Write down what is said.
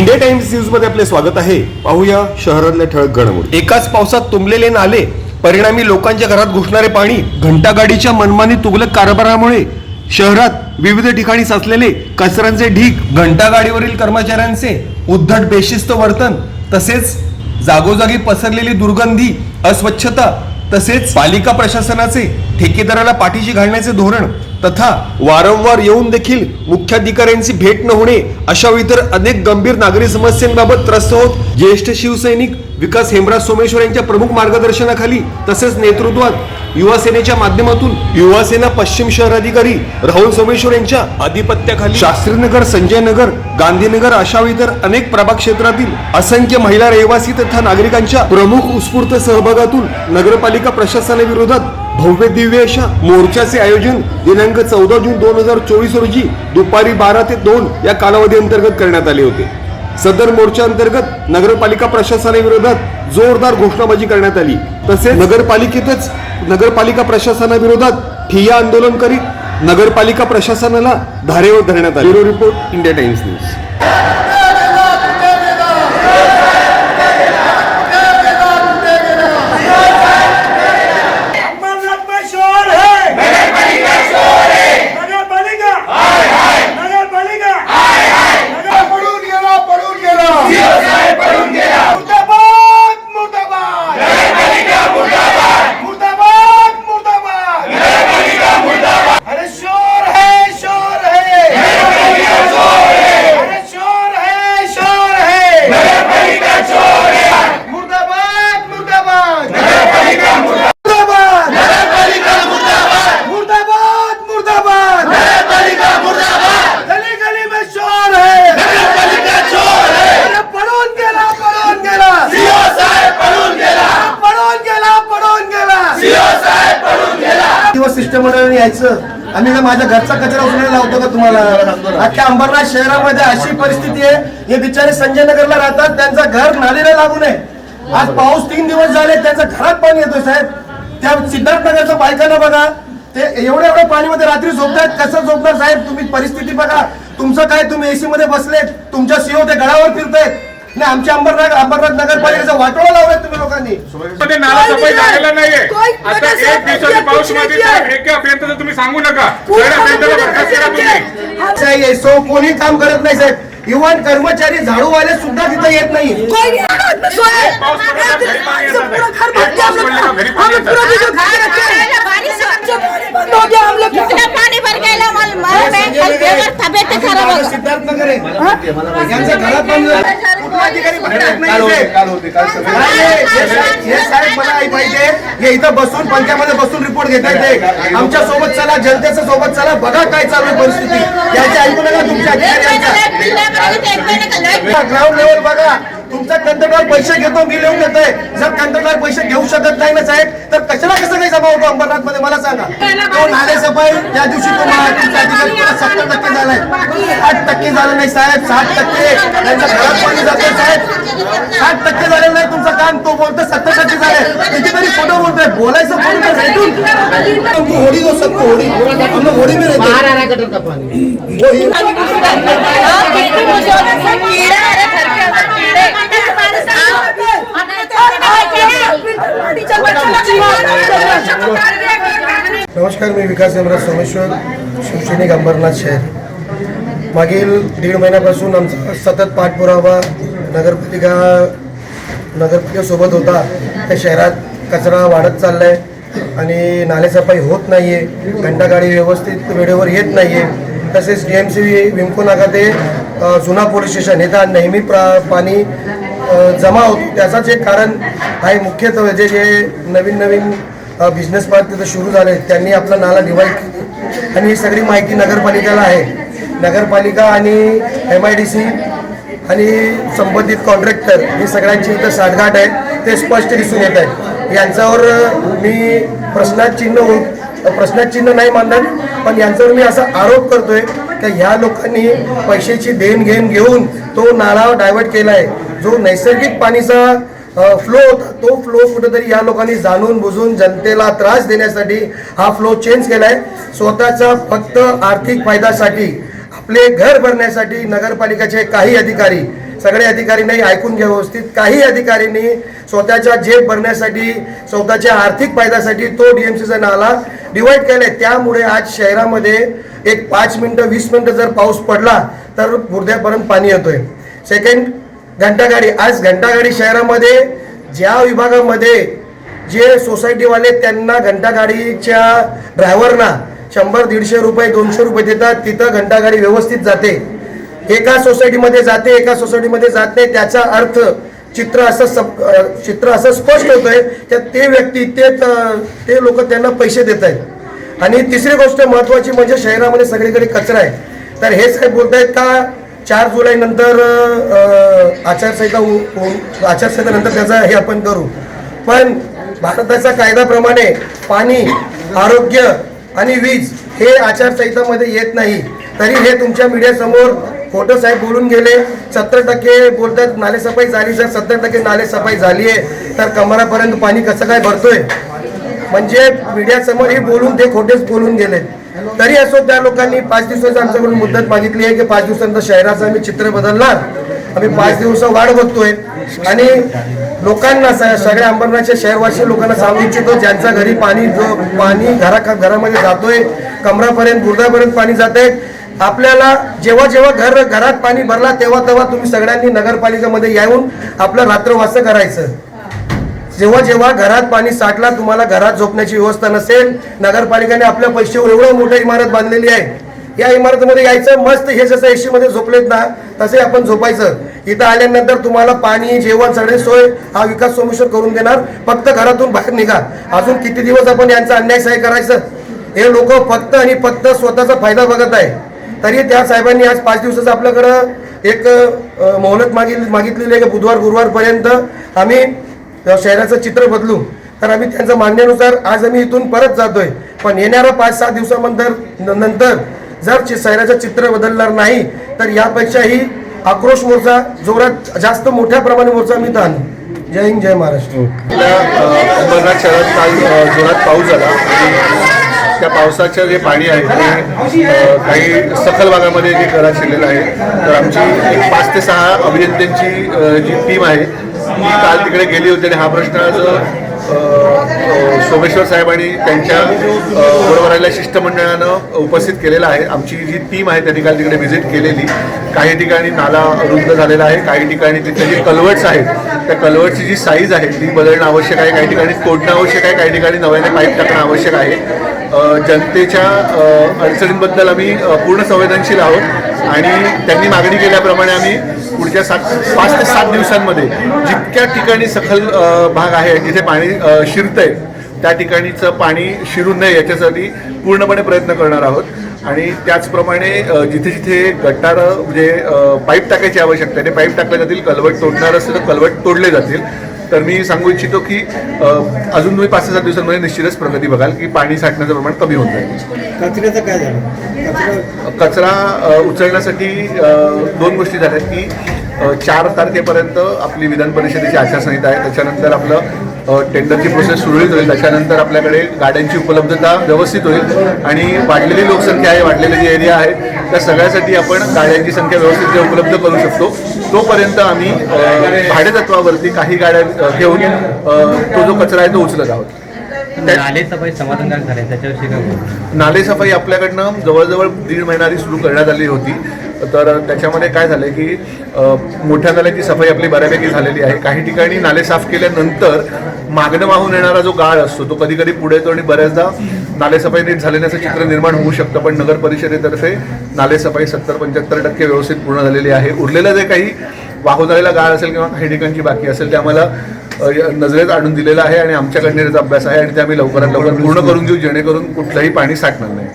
India times न्यूजमध्ये आपले स्वागत आहे. पाहूया शहरातल्या ठळक घडामोडी. एकाच पावसात तुंबलेले नाले परिणामी लोकांच्या घरात घुसणारे पाणी घंटागाडीच्या मनमानी तुगलक कारभारामुळे शहरात विविध ठिकाणी साचलेले कचऱ्यांचे ढीग घंटागाडीवरील कर्मचाऱ्यांचे उद्धट बेशिस्त वर्तन तसेच जागोजागी पसरलेली दुर्गंधी अस्वच्छता तसेच पालिका प्रशासनाचे ठेकेदाराला पाठीशी घालण्याचे धोरण तथा वारंवार येऊन देखील मुख्याधिकाऱ्यांची भेट न होणे अशा इतर अनेक गंभीर नागरी समस्यांबाबत त्रस्त होत. ज्येष्ठ शिवसैनिक विकास हेमराज सोमेश्वर यांच्या प्रमुख मार्गदर्शनाखाली तसेच नेतृत्वात युवा सेनेच्या माध्यमातून युवा सेना पश्चिम शहराधिकारी राहुल सोमेश्वर यांच्या आधिपत्याखाली शास्त्रीनगर संजय नगर गांधीनगर अशा इतर अनेक प्रभाग क्षेत्रातील असंख्य महिला रहिवासी तथा नागरिकांच्या प्रमुख उत्स्फूर्त सहभागातून नगरपालिका प्रशासनाविरोधात भव्य दिव्य अशा मोर्चाचे आयोजन दिनांक चौदा जून दोन हजार चोवीस रोजी दुपारी बारा ते दोन या कालावधी अंतर्गत करण्यात आले होते. सदर मोर्चा अंतर्गत नगरपालिका प्रशासनाविरोधात जोरदार घोषणाबाजी करण्यात आली. तसेच नगरपालिकेतच नगरपालिका प्रशासनाविरोधात ठिय्या आंदोलन करीत नगरपालिका प्रशासनाला धारेवर धरण्यात आले. Report India Times news Amarnath में शोर है नगर पालिका शोर है नगर पालिका हाय हाय नगर पालिका हाय हाय नगर पडून गेला पडून गेला पडून गेला मुर्दाबाद मुर्दाबाद नगर पालिका मुर्दाबाद मुर्दाबाद मुर्दाबाद नगर पालिका मुर्दाबाद अरे शोर है शोर है नगर पालिका शोर है अरे शोर है शोर है नगर पालिका शोर है मुर्दाबाद मुर्दाबाद नगर पालिका मुर्दाबाद नगरपालिका मुर्दाबाद मुर्दाबाद मुर्दाबाद नगरपालिका मुर्दाबाद गली गली में शोर है नगरपालिका शोर है अरे पळून गेला पळून गेला सीओ साहेब पळून गेला पळून गेला पळून गेला सीओ साहेब पळून गेला दिवस शिष्टमंडळाने यायचं. आम्ही माझ्या घरचा कचरा उचलायला लावतो का तुम्हाला? अख्ख्या अंबरनाथ शहरामध्ये अशी परिस्थिती आहे. हे बिचारे संजय नगरला राहतात. त्यांचं घर नालीला लागू नये. आज पाऊस तीन दिवस झाले त्यांच्या घरात पाणी येतोय साहेब. त्या सिद्धार्थनगरच्या बायकांना बघा. ते एवढ्या एवढ्या पाणीमध्ये रात्री झोपतायत. कसं झोपणार साहेब? तुम्ही परिस्थिती बघा. तुमचं काय? तुम्ही एसी मध्ये बसलेत. तुमच्या सीओ ते गळावर फिरतायत. नाही आमच्या अंबरनाथ अंबरनाथ नगरपालिकेचा वाटोळा लावलाय तुम्ही लोकांनी. मध्ये नाला सफाई झालेला नाहीये. कोई आता एक पाऊस तर तुम्ही सांगू नका. बर्खास्त करा तुम्ही. येसो कोणी काम करत नाही साहेब. इव्हन कर्मचारी झाडूवाले सुद्धा तिथे येत नाही. कोई नहीं आना सोए पाऊस पडला तर घरी पाणी येतं. पूरा घर भर एक गया हम पाऊस पडला लोग तर घरी हम पाणी लोग पूरा येतं. वीडियो खा के रखे हैं बारिश से जब पानी बंद हो गया हम लोग कितना पाणी भर गेलं मला मला मेंटल बेगर तब्येत खराब होतं सिद्धार्थ नगर आहे. घरात पण अधिकारी भेटत नाही इथे. नाही, हे- हे- हे साहेब मला आई पाहिजे हे इथं बसून पंचामध्ये बसून रिपोर्ट घेता येते आमच्यासोबत चला जनतेच्या सोबत चला बघा काय चालू आहे परिस्थिती याची ऐकू नका तुमच्या ग्राउंड लेवल बघा तुमचा कंत्राटदार पैसे घेतो मी लिहून देतोय. जर कंत्राटदार पैसे घेऊ शकत नाही ना साहेब तर कशाला कसं काही जमा होतो अंबरनाथमध्ये मला सांगा. तो नाले सफाई त्या दिवशी तो सत्तर टक्के झालाय. आठ टक्के झालं नाही साहेब साठ टक्के. त्यांच्या घरात पाणी जातोय साहेब. साठ टक्के झालेलं नाही तुमचं काम तो बोलतो सत्तर टक्के झालंय. कितीतरी खोटं बोलतोय. बोलायचं फोन तर भेटून हमको होडी हो सबको होडी. हम लोग होडी में रहते हैं। होडी नमस्कार मी विकास यमराज सोमेश्वर शिवसैनिक अंबरनाथ शहर. मागील दीड महिन्यापासून आमचा सतत पाठपुरावा नगरपालिका नगरपालिकेसोबत होता. त्या शहरात कचरा वाढत चाललाय आणि नालेसफाई होत नाही आहे घंटागाडी व्यवस्थित वेळेवर येत नाही आहे तसेच डी एम सी विमको नाका ते जुना पोलीस स्टेशन इथं नेहमी प्रा पाणी जमा होतो. त्याचाच एक कारण आहे. मुख्यत्वे जे जे नवीन नवीन बिझनेस पार्क तिथं सुरू झाले त्यांनी आपला नाला डिवाईड केली. आणि ही सगळी माहिती नगरपालिकेला आहे. नगरपालिका आणि एम आय डी सी आणि संबंधित कॉन्ट्रॅक्टर ही सगळ्यांची इथं साठगाठ आहे. ते स्पष्ट दिसून येत आहे यांच्यावर मी प्रश्नात चिन्ह होत प्रश्नात चिन्ह नाही मानणार पण यांच्यावर मी असा आरोप करतोय की ह्या लोकांनी पैशाची देणघेण घेऊन तो नाला डायव्हर्ट केला आहे जो नैसर्गिक पाणीचा फ्लो होता तो फ्लो कुठेतरी या लोकांनी जाणून बुजून जनतेला त्रास देण्यासाठी हा फ्लो चेंज केलाय. स्वतःचा फक्त आर्थिक फायद्यासाठी आपले घर भरण्यासाठी नगरपालिकेचे काही अधिकारी सगळे अधिकारी नाही ऐकून घ्या व्यवस्थित काही अधिकारींनी स्वतःच्या जेब भरण्यासाठी स्वतःच्या आर्थिक फायद्यासाठी तो डीएमसीचा नाला डिवाइड केलाय. त्यामुळे आज शहरामध्ये एक पाच मिनिटं वीस मिनिटं जर पाऊस पडला तर हृदयापर्यंत पाणी येतोय. सेकंड घंटागाडी. आज घंटागाडी शहरामध्ये ज्या विभागामध्ये जे सोसायटीवाले त्यांना घंटागाडीच्या ड्रायव्हरना शंभर दीडशे रुपये दोनशे रुपये देतात तिथं घंटागाडी व्यवस्थित जाते. एका सोसायटीमध्ये जाते एका सोसायटीमध्ये जात नाही त्याचा अर्थ चित्र असं सप- चित्र असं स्पष्ट होतंय त्या ते व्यक्ती ते ते लोक त्यांना पैसे देत आहेत. आणि तिसरी गोष्ट महत्वाची म्हणजे शहरामध्ये सगळीकडे कचरा आहे. तर हेच काय बोलतायत का? चार जुलै नंतर अं, आचारसंहिता उ- आचारसंहितेनंतर त्याचा हे आपण करू. पण भारताच्या कायद्याप्रमाणे पाणी आरोग्य आणि वीज हे आचारसंहितामध्ये येत नाही. तरी हे तुमच्या मीडियासमोर खोटं साहेब बोलून गेले. सत्तर टक्के बोलतात नालेसफाई झाली जर सत्तर टक्के नालेसफाई झाली आहे तर कमरापर्यंत पाणी कसं काय भरतोय? म्हणजे मीडियासमोर हे बोलून ते खोटेच बोलून गेले तरी असो त्या लोकांनी पाच दिवसाची आमच्याकडून मुदत मागितली आहे की पाच दिवसानंतर शहराचं आम्ही चित्र बदलणार. आम्ही पाच दिवस वाढ बघतोय. आणि लोकांना सगळ्या अंबरनाथच्या शहरवासी लोकांना सांगू इच्छितो ज्यांच्या घरी पाणी जो पाणी घरा घरामध्ये जातोय कमरापर्यंत गुर्दापर्यंत पाणी जात आहे आपल्याला जेव्हा जेव्हा घर घरात पाणी भरला तेव्हा तेव्हा तुम्ही सगळ्यांनी नगरपालिकेमध्ये येऊन आपलं रात्रवास करायचं. जेव्हा जेव्हा घरात पाणी साठला तुम्हाला घरात झोपण्याची व्यवस्था नसेल नगरपालिकेने आपल्या पैशावर एवढं मोठं इमारत बांधलेली आहे. या इमारतीमध्ये यायचं मस्त हे जसं एसी मध्ये झोपलेत ना तसे आपण झोपायचं. इथं आल्यानंतर तुम्हाला पाणी जेवण सगळे सोय हा विकास सोमेश्वर करून देणार. फक्त घरातून बाहेर निघा. अजून किती दिवस आपण यांचा अन्याय सहाय करायचं? हे लोक फक्त आणि फक्त स्वतःचा फायदा बघत आहे. तरी त्या साहेबांनी आज पाच दिवसाचं आपल्याकडं एक मोहलत मागितली मागितलेली आहे की बुधवार गुरुवारपर्यंत आम्ही शहराचं चित्र बदलू तर आम्ही त्यांचं मागण्यानुसार आज आम्ही इथून परत जातोय. पण येणाऱ्या पाच सहा दिवसानंतर नंतर जर शहराचं चित्र बदलणार नाही तर यापेक्षाही आक्रोश मोर्चा जोरात जास्त मोठ्या प्रमाणे मोर्चा मी तर जय हिंद जय महाराष्ट्र. अंबरनाथ शहरात काल जोरात पाऊस झाला. त्या पावसाचं जे पाणी आहे ते काही सखल भागामध्ये जे घरात शिरलेलं आहे तर आमची एक पाच ते सहा अभियंत्यांची जी टीम आहे मी काल तिकडे गेली होती आणि हा प्रश्न आज सोमेश्वर साहेबांनी त्यांच्या बरोबरायला शिष्टमंडळानं उपस्थित केलेला आहे. आमची जी टीम आहे त्यांनी काल तिकडे व्हिजिट केलेली. काही ठिकाणी नाला रुंद झालेला आहे काही ठिकाणी तिथले जे कलवट्स आहेत त्या कल्वर्टची जी साईज आहे ती बदलणं आवश्यक आहे. काही ठिकाणी तोडणं आवश्यक आहे काही ठिकाणी नव्याने पाईप टाकणं आवश्यक आहे. जनतेच्या अडचणींबद्दल आम्ही पूर्ण संवेदनशील आहोत. आणि त्यांनी मागणी केल्याप्रमाणे आम्ही पुढच्या सात पाच ते सात दिवसांमध्ये जितक्या ठिकाणी सखल भाग आहे जिथे पाणी शिरतंय त्या ठिकाणीचं पाणी शिरू नये याच्यासाठी पूर्णपणे प्रयत्न करणार आहोत. आणि त्याचप्रमाणे जिथे जिथे गटारं म्हणजे पाईप टाकायची आवश्यकता आहे ते पाईप टाकले जातील कलवट तोडणार असेल तर कलवट तोडले जातील. तर मी सांगू इच्छितो की अजून तुम्ही पाच सात दिवसांमध्ये निश्चितच प्रगती बघाल की पाणी साठण्याचं प्रमाण कमी होत आहे कचऱ्याचं काय झालं? कचरा उचलण्यासाठी दोन गोष्टी झाल्यात की चार तारखेपर्यंत आपली विधान परिषदेची आचारसंहिता आहे. त्याच्यानंतर आपलं टेंडरची प्रोसेस सुरळीत होईल. त्याच्यानंतर आपल्याकडे गाड्यांची उपलब्धता व्यवस्थित होईल. आणि वाढलेली लोकसंख्या आहे वाढलेले जे एरिया आहे त्या सगळ्यासाठी आपण गाड्यांची संख्या व्यवस्थित उपलब्ध करू शकतो. तोपर्यंत आम्ही भाडेतत्वावरती काही गाड्या घेऊन तो जो कचरा आहे तो उचलत आहोत. नाले सफाई समाधानकारक झाले त्याच्याविषयी काय बोलू? नालेसफाई आपल्याकडनं जवळजवळ दीड महिना आधी सुरू करण्यात आली होती. तर त्याच्यामध्ये काय झालं की मोठ्या नाल्याची सफाई आपली बऱ्यापैकी झालेली आहे. काही ठिकाणी नाले साफ केल्यानंतर मागणं वाहून येणारा जो गाळ असतो तो कधी कधी पुढे येतो आणि बऱ्याचदा नालेसफाई नीट झालेल्याचं चित्र निर्माण होऊ शकतं. पण नगर परिषदेतर्फे नालेसफाई सत्तर पंच्याहत्तर टक्के व्यवस्थित पूर्ण झालेली आहे. उरलेलं जे काही वाहून झालेला गाळ असेल किंवा काही ठिकाणची बाकी असेल ते आम्हाला या- नजरेत आणून दिलेलं आहे आणि आमच्याकडे त्याचा अभ्यास आहे आणि ते आम्ही लवकरात लवकर पूर्ण करून घेऊ जेणेकरून कुठलंही पाणी साठणार नाही.